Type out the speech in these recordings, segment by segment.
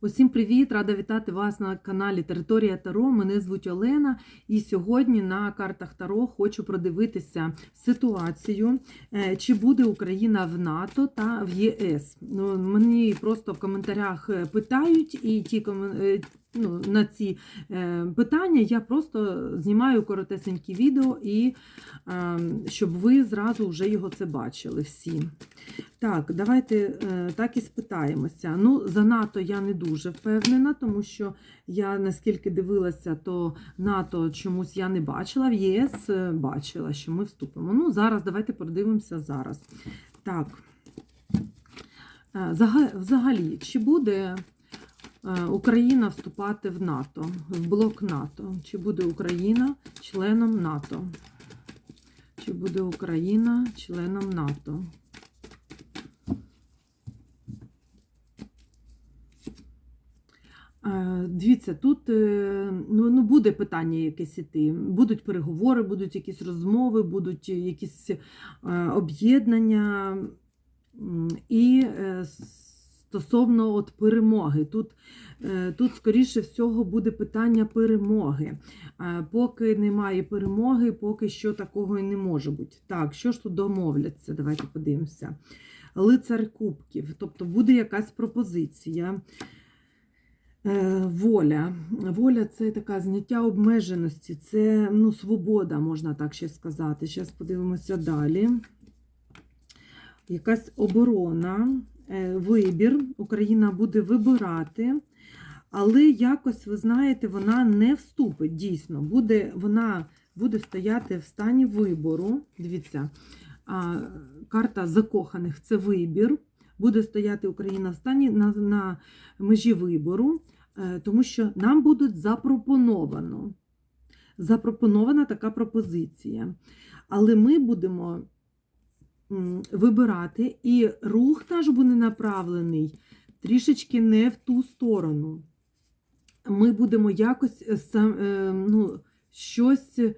Усім привіт! Рада вітати вас на каналі Територія Таро. Мене звуть Олена, і сьогодні на картах Таро хочу продивитися ситуацію, е, чи буде Україна в НАТО та в ЄС. Ну, мені просто в коментарях е, питають, і ті комен- е, ну, на ці е, питання я просто знімаю коротесенькі відео, і е, щоб ви зразу вже його це бачили всі. Так, давайте е, так і спитаємося. Ну, за НАТО я не дуже впевнена, тому що я наскільки дивилася, то НАТО чомусь я не бачила. В ЄС бачила, що ми вступимо. Ну, зараз давайте подивимося зараз. Так. Взагалі, чи буде Україна вступати в НАТО, в блок НАТО? Чи буде Україна членом НАТО? Чи буде Україна членом НАТО? Е, Дивіться, тут е, ну, ну, буде питання якесь іти. Будуть переговори, будуть якісь розмови, будуть якісь е, об'єднання. І е, стосовно от перемоги, тут, е, тут, скоріше всього, буде питання перемоги. Е, Поки немає перемоги, поки що такого і не може бути. Так, що ж тут домовляться? Давайте подивимося. Лицар Кубків, тобто буде якась пропозиція. Е, Воля. Воля це така зняття обмеженості, це ну, свобода, можна так ще сказати. Зараз подивимося далі. Якась оборона, вибір. Україна буде вибирати, але якось, ви знаєте, вона не вступить дійсно. Буде, вона буде стояти в стані вибору. Дивіться, карта закоханих це вибір. Буде стояти Україна в стані на, на межі вибору, е, тому що нам будуть запропоновано. Запропонована така пропозиція. Але ми будемо вибирати, і рух наш буде направлений трішечки не в ту сторону. Ми будемо якось е, е, ну, щось, е,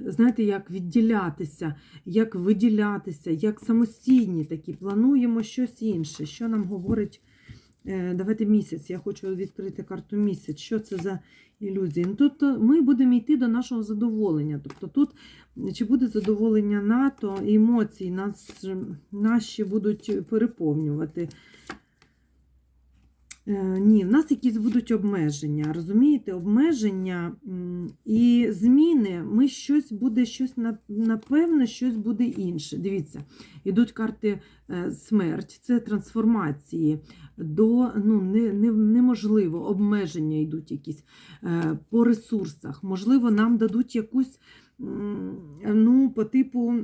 знаєте, як відділятися, як виділятися, як самостійні такі. Плануємо щось інше. Що нам говорить? Давайте місяць. Я хочу відкрити карту місяць. Що це за ілюзії? Ну, Тобто ми будемо йти до нашого задоволення. Тобто тут чи буде задоволення НАТО, емоції нас, наші будуть переповнювати. Е, Ні, в нас якісь будуть обмеження. Розумієте, обмеження і зміни. Ми щось буде, щось на- напевно, щось буде інше. Дивіться, ідуть карти е, смерть, це трансформації до ну, не, не, неможливо, обмеження йдуть якісь е, по ресурсах. Можливо, нам дадуть якусь ну, по типу.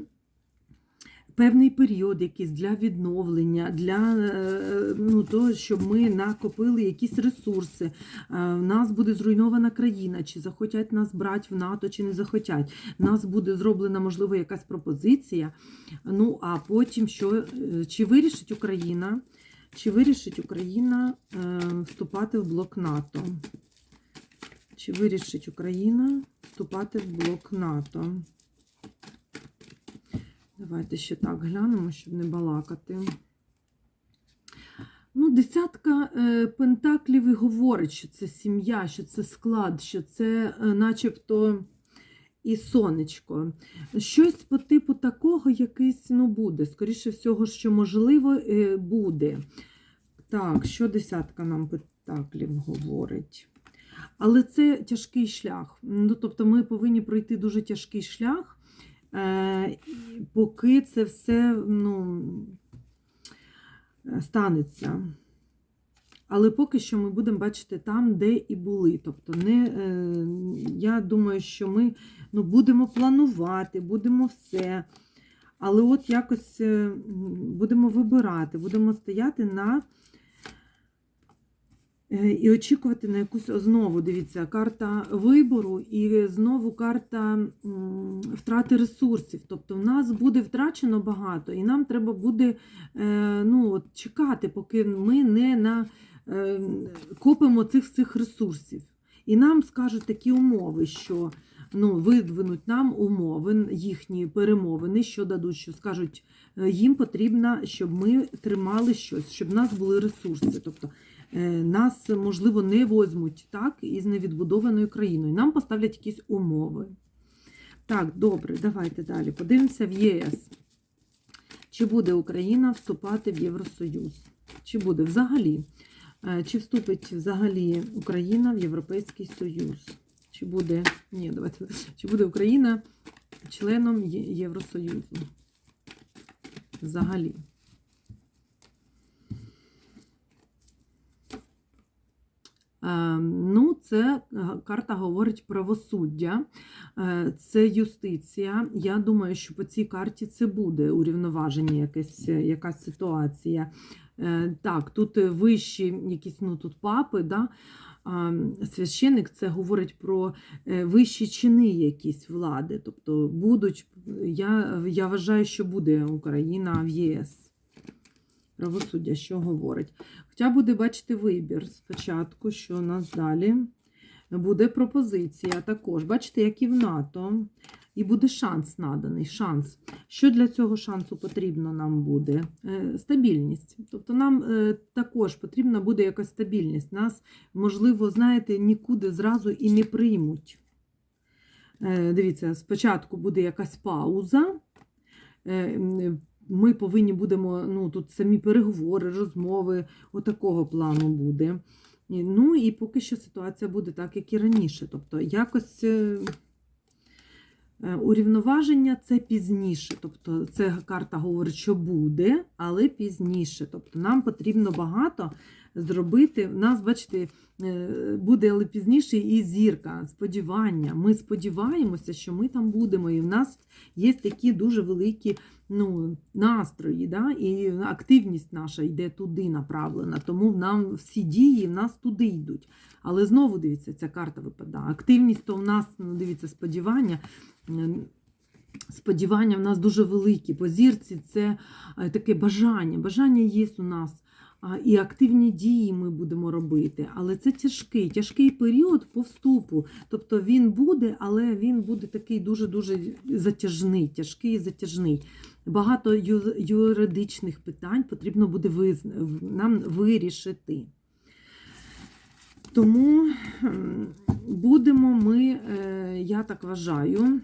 Певний період якийсь для відновлення, для е, ну, того, щоб ми накопили якісь ресурси. Е, В нас буде зруйнована країна, чи захотять нас брати в НАТО, чи не захотять. В нас буде зроблена, можливо, якась пропозиція. Ну, а потім що, е, чи вирішить Україна, чи вирішить Україна вступати в блок НАТО? Чи вирішить Україна вступати в блок НАТО? Давайте ще так глянемо, щоб не балакати. Ну, десятка е, пентаклів і говорить, що це сім'я, що це склад, що це е, начебто і сонечко. Щось по типу такого якийсь ну, буде. Скоріше всього, що можливо е, буде. Так, що десятка нам пентаклів говорить? Але це тяжкий шлях. Ну, тобто ми повинні пройти дуже тяжкий шлях. Е, поки це все ну, станеться. Але поки що ми будемо бачити там, де і були. Тобто, не, е, я думаю, що ми ну, будемо планувати, будемо все. Але от якось е, будемо вибирати, будемо стояти на і очікувати на якусь знову. Дивіться, карта вибору і знову карта втрати ресурсів. Тобто в нас буде втрачено багато, і нам треба буде е, ну, от, чекати, поки ми не на, е, копимо цих всіх ресурсів. І нам скажуть такі умови, що ну, видвинуть нам умови, їхні перемовини, що дадуть, що скажуть, е, їм потрібно, щоб ми тримали щось, щоб в нас були ресурси. Тобто е, нас, можливо, не возьмуть так із невідбудованою країною. Нам поставлять якісь умови. Так, добре, давайте далі. Подивимося в ЄС. Чи буде Україна вступати в Євросоюз? Чи буде взагалі? Е, Чи вступить взагалі Україна в Європейський Союз? Чи буде, ні, давайте, чи буде Україна членом Євросоюзу? Взагалі. Ну, це е, карта говорить правосуддя, е, це юстиція. Я думаю, що по цій карті це буде урівноваження, якась, якась ситуація. Е, Так, тут вищі якісь ну, тут папи, да? священик це говорить про е, вищі чини якісь влади. Тобто будуть, я, я вважаю, що буде Україна в ЄС. Правосуддя, що говорить. Хоча буде, бачити, вибір спочатку, що у нас далі. Буде пропозиція також. Бачите, як і в НАТО. І буде шанс наданий. Шанс. Що для цього шансу потрібно нам буде? Е, Стабільність. Тобто нам е, також потрібна буде якась стабільність. Нас, можливо, знаєте, нікуди зразу і не приймуть. Е, Дивіться, спочатку буде якась пауза. Ми повинні будемо, ну, тут самі переговори, розмови, отакого плану буде. Ну і поки що ситуація буде так, як і раніше. Тобто якось е, е, урівноваження це пізніше. Тобто це карта говорить, що буде, але пізніше. Тобто нам потрібно багато зробити. У нас, бачите, е, буде але пізніше і зірка, сподівання. Ми сподіваємося, що ми там будемо. І в нас є такі дуже великі ну, настрої, да? і активність наша йде туди направлена. Тому нам всі дії в нас туди йдуть. Але знову дивіться, ця карта випадає. Активність то в нас, ну, дивіться, сподівання. Сподівання в нас дуже великі. По зірці це е, таке бажання. Бажання є у нас. І активні дії ми будемо робити. Але це тяжкий, тяжкий період по вступу. Тобто він буде, але він буде такий дуже-дуже затяжний, тяжкий і затяжний. Багато юридичних питань потрібно буде нам вирішити. Тому ем, будемо ми, е, я так вважаю,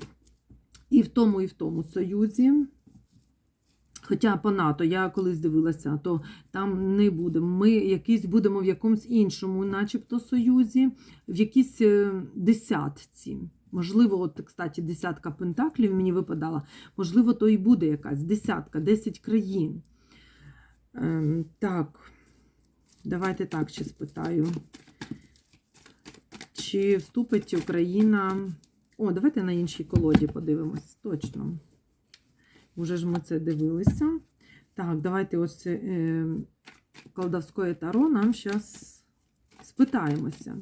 і в тому, і в тому союзі. Хоча по НАТО, я колись дивилася, то там не будемо. Ми якісь будемо в якомусь іншому, начебто, союзі, в якійсь е, десятці. Можливо, от, кстати, десятка пентаклів мені випадала. Можливо, то і буде якась десятка, 10 країн. Ем, так, давайте так ще спитаю. Чи вступить Україна? О, давайте на іншій колоді подивимось. Точно. Уже ж ми це дивилися. Так, давайте ось е, колдовське таро нам зараз спитаємося.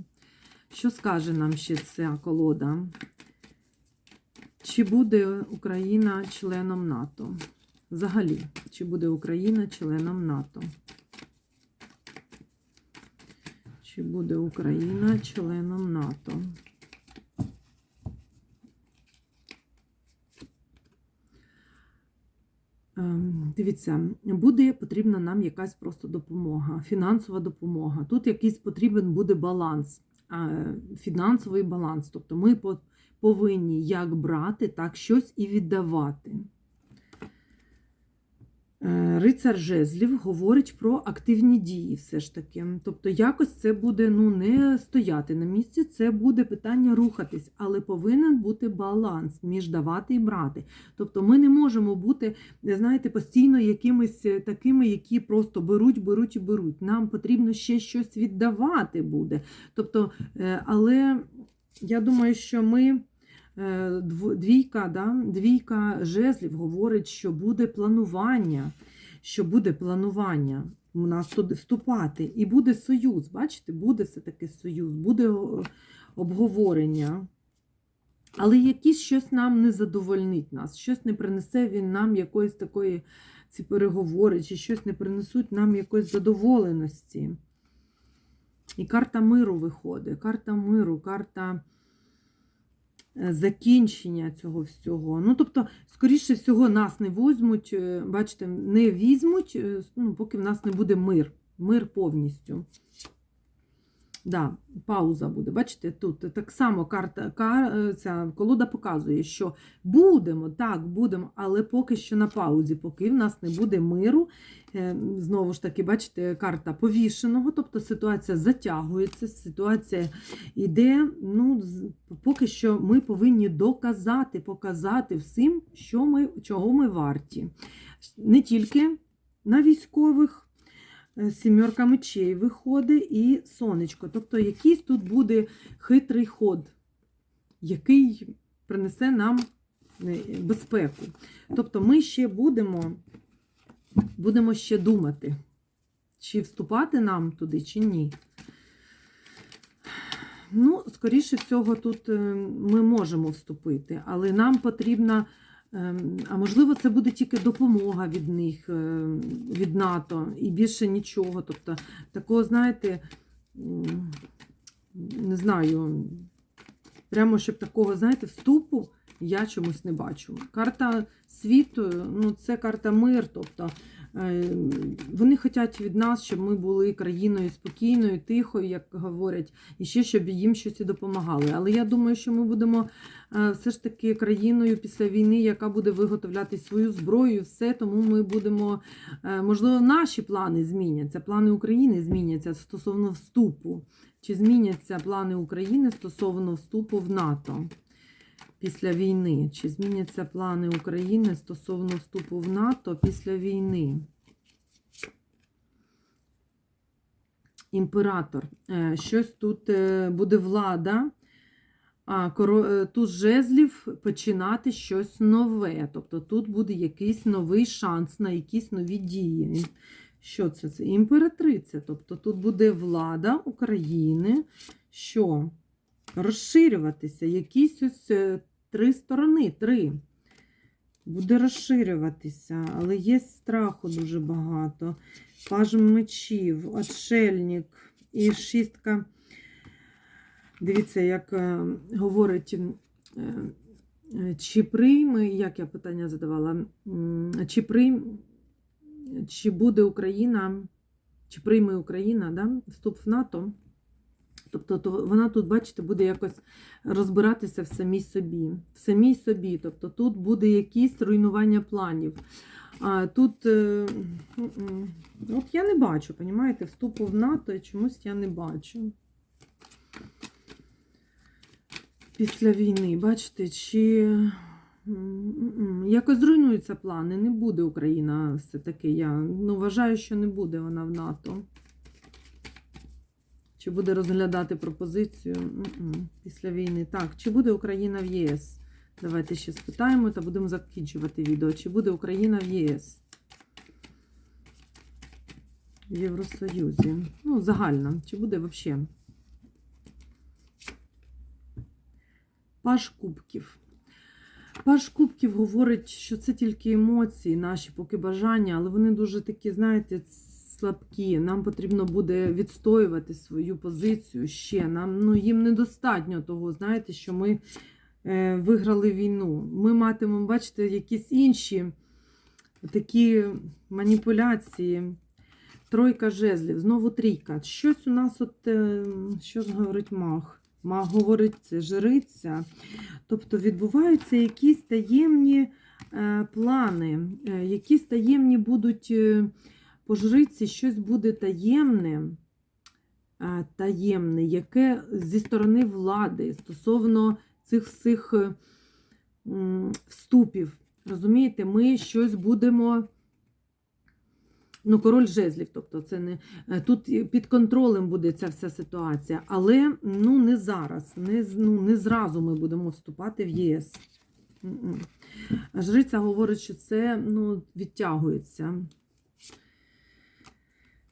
Що скаже нам ще ця колода? Чи буде Україна членом НАТО? Взагалі, чи буде Україна членом НАТО? Чи буде Україна членом НАТО? Ем, Дивіться, буде потрібна нам якась просто допомога, фінансова допомога. Тут якийсь потрібен буде баланс, фінансовий баланс. Тобто ми по- повинні як брати, так щось і віддавати. Е, Рицар жезлів говорить про активні дії, все ж таки. Тобто, якось це буде ну, не стояти на місці, це буде питання рухатись, але повинен бути баланс між давати і брати. Тобто, ми не можемо бути, знаєте, постійно якимись такими, які просто беруть, беруть і беруть. Нам потрібно ще щось віддавати буде. Тобто, е, але я думаю, що ми. Е, дв- Двійка, да? двійка жезлів говорить, що буде планування, що буде планування у нас туди вступати, і буде союз. Бачите, буде все-таки союз, буде обговорення. Але якісь щось нам не задовольнить нас, щось не принесе він нам якоїсь такої ці переговори, чи щось не принесуть нам якоїсь задоволеності. І карта миру виходить. Карта миру, карта е, закінчення цього всього. Ну, тобто, скоріше всього, нас не візьмуть, е, бачите, не візьмуть, е, ну, поки в нас не буде мир. Мир повністю. Да, пауза буде. Бачите, тут так само карта, кар, е, ця колода показує, що будемо, так, будемо, але поки що на паузі, поки в нас не буде миру. Е, Знову ж таки, бачите, карта повішеного, тобто ситуація затягується, ситуація йде. Ну, поки що ми повинні доказати, показати всім, що ми, чого ми варті. Не тільки на військових. Е, Сімерка мечей виходить і сонечко. Тобто якийсь тут буде хитрий ход, який принесе нам е, безпеку. Тобто ми ще будемо, будемо ще думати, чи вступати нам туди, чи ні. Ну, скоріше всього, тут е, ми можемо вступити, але нам потрібна, а можливо, це буде тільки допомога від них, е, від НАТО, і більше нічого. Тобто, такого, знаєте, не знаю, прямо щоб такого, знаєте, вступу я чомусь не бачу. Карта світу, ну, це карта мир. Тобто вони хочуть від нас, щоб ми були країною спокійною, тихою, як говорять, і ще щоб їм щось допомагали. Але я думаю, що ми будемо е, все ж таки країною після війни, яка буде виготовляти свою зброю, все. Тому ми будемо, е, можливо, наші плани зміняться, плани України зміняться стосовно вступу. Чи зміняться плани України стосовно вступу в НАТО після війни? Чи зміняться плани України стосовно вступу в НАТО після війни? Імператор. Е, Щось тут е, буде влада. А, е, тут жезлів починати щось нове. Тобто тут буде якийсь новий шанс на якісь нові дії. Що це? Це імператриця. Тобто тут буде влада України, що розширюватися. Якісь ось три сторони, три. Буде розширюватися, але є страху дуже багато. Паж мечів, отшельник і шістка. Дивіться, як е, говорить, е, чи прийме, як я питання задавала, чи прийме, чи буде Україна, чи прийме Україна да, вступ в НАТО? Тобто то вона тут, бачите, буде якось розбиратися в самій собі. В самій собі. Тобто тут буде якісь руйнування планів. А тут, е, от я не бачу, понімаєте, вступу в НАТО чомусь я не бачу. Після війни, бачите, чи якось зруйнуються плани. Не буде Україна все-таки. Я ну, вважаю, що не буде вона в НАТО. Чи буде розглядати пропозицію після війни? Так, чи буде Україна в ЄС? Давайте ще спитаємо та будемо закінчувати відео. Чи буде Україна в ЄС? В Євросоюзі. Ну, загально. Чи буде взагалі? Паш Кубків. Паш Кубків говорить, що це тільки емоції, наші поки бажання, але вони дуже такі, знаєте, слабкі. Нам потрібно буде відстоювати свою позицію ще. Нам ну, їм недостатньо того, знаєте, що ми е, виграли війну. Ми матимемо, бачите, якісь інші такі маніпуляції. Тройка жезлів, знову трійка. Щось у нас, от, е, що говорить маг? Маг говорить, жриця. Тобто відбуваються якісь таємні е, плани, е, якісь таємні будуть е, по жриці, щось буде таємне, таємне, яке зі сторони влади стосовно цих всіх вступів. Розумієте, ми щось будемо. Ну, король жезлів, тобто це не е, тут під контролем буде ця вся ситуація, але ну не зараз, не, ну, не зразу ми будемо вступати в ЄС. Жриця говорить, що це ну, відтягується.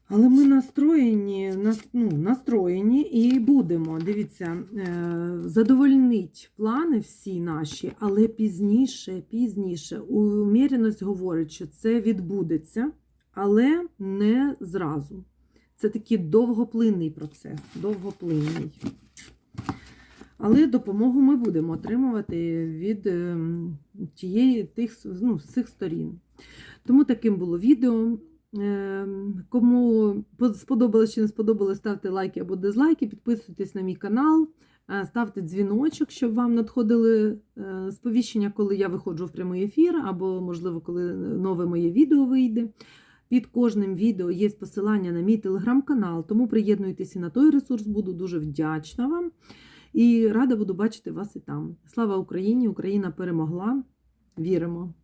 Але ми настроєні, ну, настроєні і будемо. Дивіться, е, задовольнить плани всі наші, але пізніше, пізніше. Уміреність говорить, що це відбудеться, але не зразу. Це такий довгоплинний процес. Довгоплинний. Але допомогу ми будемо отримувати від ем, тієї тих ну, з цих сторін. Тому таким було відео. Ем, Кому сподобалось чи не сподобалось, ставте лайки або дизлайки, підписуйтесь на мій канал, е, ставте дзвіночок, щоб вам надходили е, сповіщення, коли я виходжу в прямий ефір, або, можливо, коли нове моє відео вийде. Під кожним відео є посилання на мій телеграм-канал, тому приєднуйтесь на той ресурс, буду дуже вдячна вам. І рада буду бачити вас і там. Слава Україні! Україна перемогла! Віримо!